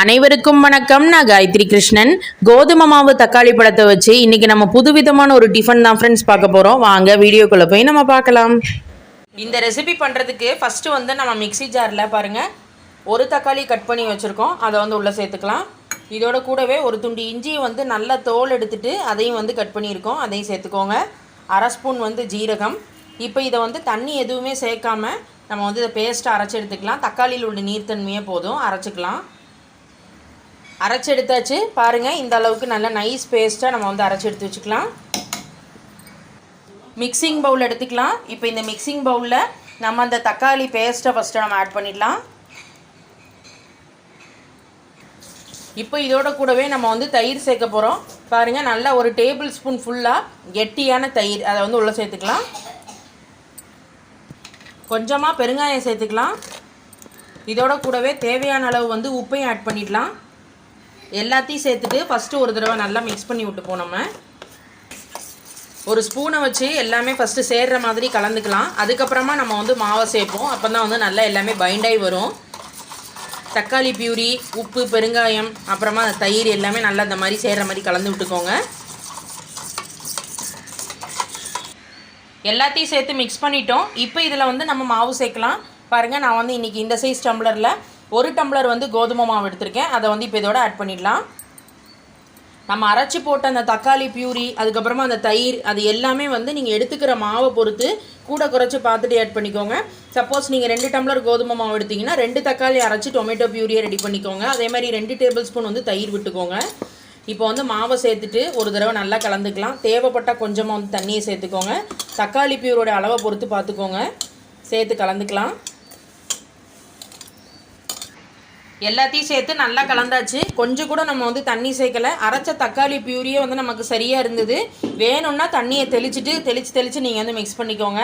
அனைவருக்கும் வணக்கம். நான் காயத்ரி கிருஷ்ணன். கோதுமை மாவு தக்காளி பழத்தை வச்சு இன்னைக்கு நம்ம புதுவிதமான ஒரு டிஃபன் தான் ஃப்ரெண்ட்ஸ் பார்க்க போகிறோம் வாங்க வீடியோக்குள்ளே போய் நம்ம பார்க்கலாம். இந்த ரெசிபி பண்ணுறதுக்கு ஃபஸ்ட்டு வந்து நம்ம மிக்ஸி ஜாரில் பாருங்கள் ஒரு தக்காளி கட் பண்ணி வச்சுருக்கோம். அதை வந்து உள்ளே சேர்த்துக்கலாம். இதோட கூடவே ஒரு துண்டு இஞ்சியை வந்து நல்லா தோல் எடுத்துட்டு அதையும் வந்து கட் பண்ணியிருக்கோம். அதையும் சேர்த்துக்கோங்க. அரை ஸ்பூன் வந்து ஜீரகம். இப்போ இதை வந்து தண்ணி எதுவுமே சேர்க்காம நம்ம வந்து இதை பேஸ்ட்டை அரைச்சி எடுத்துக்கலாம். தக்காளியில் உள்ள நீர்த்தன்மையே போதும். அரைச்சிக்கலாம். அரைச்சி எடுத்தாச்சு. பாருங்கள் இந்த அளவுக்கு நல்ல நைஸ் பேஸ்ட்டாக நம்ம வந்து அரைச்சி எடுத்து வச்சுக்கலாம். மிக்சிங் பவுல் எடுத்துக்கலாம். இப்போ இந்த மிக்சிங் பவுலில் நம்ம அந்த தக்காளி பேஸ்ட்டை ஃபஸ்ட்டு நம்ம ஆட் பண்ணிடலாம். இப்போ இதோட கூடவே நம்ம வந்து தயிர் சேர்க்க போகிறோம் பாருங்கள் நல்லா ஒரு டேபிள் ஸ்பூன் ஃபுல்லாக கெட்டியான தயிர் அதை வந்து உள்ளே சேர்த்துக்கலாம். கொஞ்சமாக பெருங்காயம் சேர்த்துக்கலாம். இதோட கூடவே தேவையான அளவு வந்து உப்பையும் ஆட் பண்ணிடலாம். எல்லாத்தையும் சேர்த்துட்டு ஃபஸ்ட்டு ஒரு தடவை நல்லா மிக்ஸ் பண்ணி விட்டுப்போம் நம்ம. ஒரு ஸ்பூனை வச்சு எல்லாமே ஃபஸ்ட்டு சேர்கிற மாதிரி கலந்துக்கலாம். அதுக்கப்புறமா நம்ம வந்து மாவை சேர்ப்போம். அப்போ தான் வந்து நல்லா எல்லாமே பைண்டாகி வரும். தக்காளி பியூரி உப்பு பெருங்காயம் அப்புறமா தயிர் எல்லாமே நல்லா இந்த மாதிரி சேர்கிற மாதிரி கலந்து விட்டுக்கோங்க. எல்லாத்தையும் சேர்த்து மிக்ஸ் பண்ணிட்டோம். இப்போ இதில் வந்து நம்ம மாவு சேர்க்கலாம். பாருங்கள் நான் வந்து இன்றைக்கி இந்த சைஸ் டம்ளரில் ஒரு டம்ளர் வந்து கோதுமை மாவு எடுத்திருக்கேன். அதை வந்து இப்போ இதோட ஆட் பண்ணிடலாம். நம்ம அரைச்சி போட்ட அந்த தக்காளி பியூரி அதுக்கப்புறமா அந்த தயிர் அது எல்லாமே வந்து நீங்கள் எடுத்துக்கிற மாவை பொறுத்து கூட குறைச்சி பார்த்துட்டு ஆட் பண்ணிக்கோங்க. சப்போஸ் நீங்கள் ரெண்டு டம்ளர் கோதுமை மாவு எடுத்தீங்கன்னா ரெண்டு தக்காளி அரைச்சி டொமேட்டோ பியூரியை ரெடி பண்ணிக்கோங்க. அதே மாதிரி ரெண்டு டேபிள் ஸ்பூன் வந்து தயிர் விட்டுக்கோங்க. இப்போ வந்து மாவை சேர்த்துட்டு ஒரு தடவை நல்லா கலந்துக்கலாம். தேவைப்பட்டால் கொஞ்சமாக வந்து தண்ணியை சேர்த்துக்கோங்க. தக்காளி பியூரோட அளவை பொறுத்து பார்த்துக்கோங்க. சேர்த்து கலந்துக்கலாம். எல்லாத்தையும் சேர்த்து நல்லா கலந்தாச்சு. கொஞ்சம் கூட நம்ம வந்து தண்ணி சேர்க்கலை. அரைச்ச தக்காளி பியூரியே வந்து நமக்கு சரியாக இருந்தது. வேணும்னா தண்ணியை தெளிச்சுட்டு தெளித்து தெளித்து நீங்கள் வந்து மிக்ஸ் பண்ணிக்கோங்க.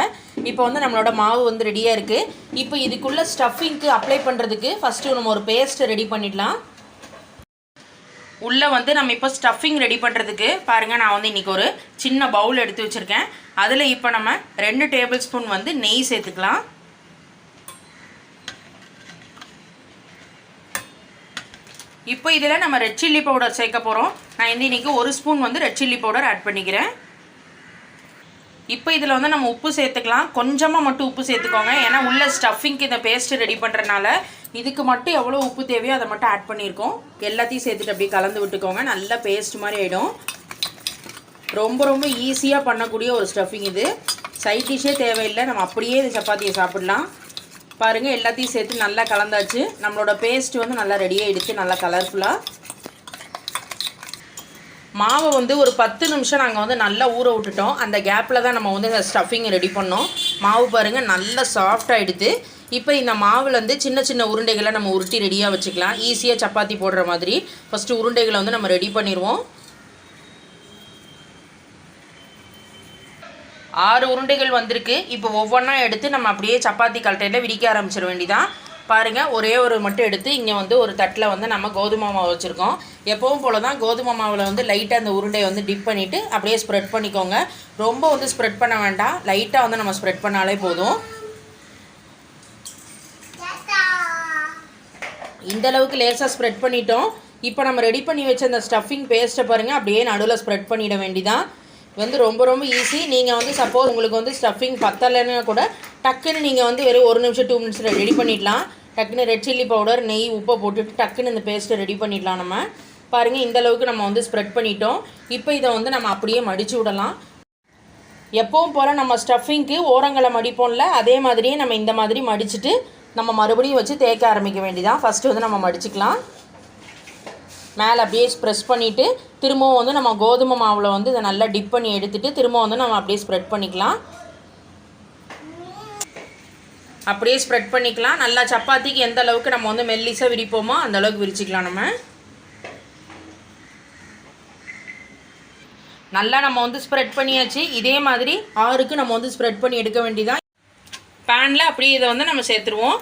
இப்போ வந்து நம்மளோட மாவு வந்து ரெடியாக இருக்குது இப்போ இதுக்குள்ளே ஸ்டஃபிங்க்கு அப்ளை பண்ணுறதுக்கு ஃபஸ்ட்டு நம்ம ஒரு பேஸ்ட்டை ரெடி பண்ணிடலாம். உள்ளே வந்து நம்ம இப்போ ஸ்டஃபிங் ரெடி பண்ணுறதுக்கு பாருங்கள் நான் வந்து இன்றைக்கி ஒரு சின்ன பவுல் எடுத்து வச்சுருக்கேன். அதில் இப்போ நம்ம ரெண்டு டேபிள் ஸ்பூன் வந்து நெய் சேர்த்துக்கலாம். இப்போ இதில் நம்ம ரெட் சில்லி பவுடர் சேர்க்க போகிறோம் நான் வந்து இன்றைக்கி ஒரு ஸ்பூன் வந்து ரெட் சில்லி பவுடர் ஆட் பண்ணிக்கிறேன். இப்போ இதில் வந்து நம்ம உப்பு சேர்த்துக்கலாம். கொஞ்சமாக மட்டும் உப்பு சேர்த்துக்கோங்க. ஏன்னா உள்ள ஸ்டஃபிங்க்கு இந்த பேஸ்ட்டு ரெடி பண்ணுறனால இதுக்கு மட்டும் எவ்வளோ உப்பு தேவையோ அதை மட்டும் ஆட் பண்ணியிருக்கோம். எல்லாத்தையும் சேர்த்துட்டு அப்படியே கலந்து விட்டுக்கோங்க. நல்ல பேஸ்ட் மாதிரி ஆகிடும் ரொம்ப ரொம்ப ஈஸியாக பண்ணக்கூடிய ஒரு ஸ்டஃபிங் இது. சைட் டிஷ்ஷே தேவையில்லை. நம்ம அப்படியே இது சப்பாத்தியை சாப்பிட்லாம். பாருங்கள் எல்லாத்தையும் சேர்த்து நல்லா கலந்தாச்சு. நம்மளோட பேஸ்ட் வந்து நல்லா ரெடியாக எடுத்து நல்லா கலர்ஃபுல்லாக மாவை வந்து ஒரு பத்து நிமிஷம் நாங்கள் வந்து நல்லா ஊற விட்டுட்டோம். அந்த கேப்பில் தான் நம்ம வந்து இந்த ஸ்டஃபிங் ரெடி பண்ணோம். மாவு பாருங்கள் நல்லா சாஃப்ட் ஆகிடுது இப்போ இந்த மாவில் வந்து சின்ன சின்ன உருண்டைகளை நம்ம உருட்டி ரெடியாக வச்சுக்கலாம். ஈஸியாக சப்பாத்தி போடுற மாதிரி. ஃபஸ்ட்டு உருண்டைகளை வந்து நம்ம ரெடி பண்ணிடுவோம். ஆறு உருண்டைகள் வந்திருக்கு. இப்போ ஒவ்வொன்றா எடுத்து நம்ம அப்படியே சப்பாத்தி கலட்டையில் விரிக்க ஆரம்பிச்சிட வேண்டிதான். பாருங்கள் ஒரே ஒரு மட்டும் எடுத்து இங்கே வந்து ஒரு தட்டில் வந்து நம்ம கோதுமை மாவு வச்சுருக்கோம். எப்பவும் போல தான் கோதுமை மாவில் வந்து லைட்டாக அந்த உருண்டையை வந்து டிப் பண்ணிவிட்டு அப்படியே ஸ்ப்ரெட் பண்ணிக்கோங்க. ரொம்ப வந்து ஸ்ப்ரெட் பண்ண வேண்டாம். லைட்டாக வந்து நம்ம ஸ்ப்ரெட் பண்ணாலே போதும். இந்த அளவுக்கு லேசாக ஸ்ப்ரெட் பண்ணிட்டோம். இப்போ நம்ம ரெடி பண்ணி வச்ச அந்த ஸ்டஃபிங் பேஸ்ட்டை பாருங்கள் அப்படியே நடுவில் ஸ்ப்ரெட் பண்ணிட வேண்டிதான். வந்து ரொம்ப ரொம்ப ஈஸி நீங்கள் வந்து சப்போஸ் உங்களுக்கு வந்து ஸ்டஃபிங் பத்தலைன்னா கூட டக்குன்னு நீங்கள் வந்து வெறும் ஒரு நிமிஷம் டூ மினிட்ஸில் ரெடி பண்ணிடலாம். டக்குன்னு ரெட் சில்லி பவுடர் நெய் உப்பை போட்டுட்டு டக்குன்னு இந்த பேஸ்ட்டை ரெடி பண்ணிடலாம் நம்ம. பாருங்கள் இந்த அளவுக்கு நம்ம வந்து ஸ்ப்ரெட் பண்ணிட்டோம். இப்போ இதை வந்து நம்ம அப்படியே மடித்து விடலாம். எப்பவும் போல் நம்ம ஸ்டஃபிங்க்கு ஓரங்களை மடிப்போம்ல அதே மாதிரியே நம்ம இந்த மாதிரி மடிச்சுட்டு நம்ம மறுபடியும் வச்சு தேய்க்க ஆரம்பிக்க வேண்டியதான் ஃபஸ்ட்டு வந்து நம்ம மடிச்சுக்கலாம். மேலே அப்படியே ப்ரெஸ் பண்ணிவிட்டு திரும்பவும் வந்து நம்ம கோதுமை மாவில் வந்து இதை நல்லா டிப் பண்ணி எடுத்துகிட்டு திரும்பவும் வந்து நம்ம அப்படியே ஸ்ப்ரெட் பண்ணிக்கலாம். அப்படியே ஸ்ப்ரெட் பண்ணிக்கலாம். நல்லா சப்பாத்திக்கு எந்த அளவுக்கு நம்ம வந்து மெல்லிசாக விரிப்போமோ அந்த அளவுக்கு விரிச்சிக்கலாம் நம்ம. நல்லா நம்ம வந்து ஸ்ப்ரெட் பண்ணியாச்சு. இதே மாதிரி ஆறுக்கு நம்ம வந்து ஸ்ப்ரெட் பண்ணி எடுக்க வேண்டியதான் பேனில் அப்படியே இதை வந்து நம்ம சேர்த்துருவோம்.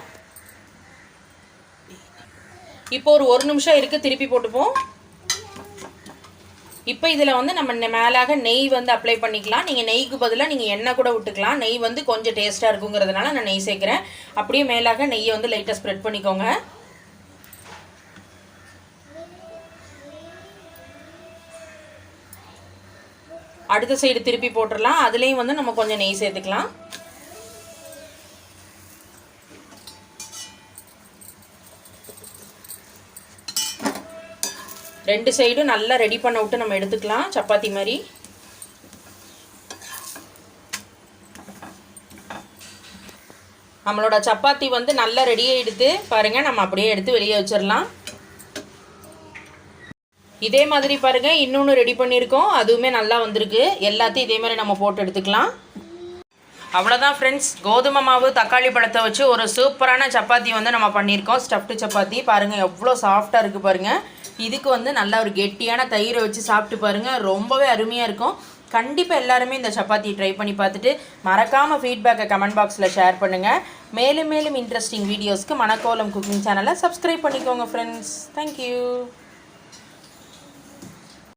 இப்போ ஒரு ஒரு நிமிஷம் இருக்குது திருப்பி போட்டுப்போம். இப்போ இதில் வந்து நம்ம மேலாக நெய் வந்து அப்ளை பண்ணிக்கலாம். நீங்கள் நெய்க்கு பதிலாக நீங்கள் எண்ணெய் கூட விட்டுக்கலாம் நெய் வந்து கொஞ்சம் டேஸ்ட்டாக இருக்குங்கிறதுனால நான் நெய் சேர்க்குறேன். அப்படியே மேலாக நெய்யை வந்து லைட்டாக ஸ்ப்ரெட் பண்ணிக்கோங்க. அடுத்த சைடு திருப்பி போட்டுடலாம் அதுலேயும் வந்து நம்ம கொஞ்சம் நெய் சேர்த்துக்கலாம். ரெண்டு சைடும் நல்லா ரெடி பண்ண விட்டு நம்ம எடுத்துக்கலாம். சப்பாத்தி மாதிரி. நம்மளோட சப்பாத்தி வந்து நல்லா ரெடி ஆகிடுது பாருங்கள் நம்ம அப்படியே எடுத்து வெளியே வச்சிடலாம். இதே மாதிரி பாருங்கள் இன்னொன்று ரெடி பண்ணியிருக்கோம். அதுவுமே நல்லா வந்திருக்கு. எல்லாத்தையும் இதே மாதிரி நம்ம போட்டு எடுத்துக்கலாம். அவ்வளோதான் ஃப்ரெண்ட்ஸ் கோதுமை மாவு தக்காளி பழத்தை வச்சு ஒரு சூப்பரான சப்பாத்தி வந்து நம்ம பண்ணியிருக்கோம். ஸ்டஃப்டு சப்பாத்தி. பாருங்கள் எவ்வளோ சாஃப்டாக இருக்குது பாருங்கள் இதுக்கு வந்து நல்ல ஒரு கெட்டியான தயிரை வச்சு சாப்பிட்டு பாருங்கள் ரொம்பவே அருமையாக இருக்கும். கண்டிப்பாக எல்லாருமே இந்த சப்பாத்தியை ட்ரை பண்ணி பார்த்துட்டு மறக்காமல் ஃபீட்பேக்கை கமெண்ட் பாக்ஸில் ஷேர் பண்ணுங்கள் மேலும் மேலும் இன்ட்ரெஸ்டிங் வீடியோஸ்க்கு மணக்கோலம் குக்கிங் சேனலை சப்ஸ்கிரைப் பண்ணிக்கோங்க ஃப்ரெண்ட்ஸ் தேங்க்யூ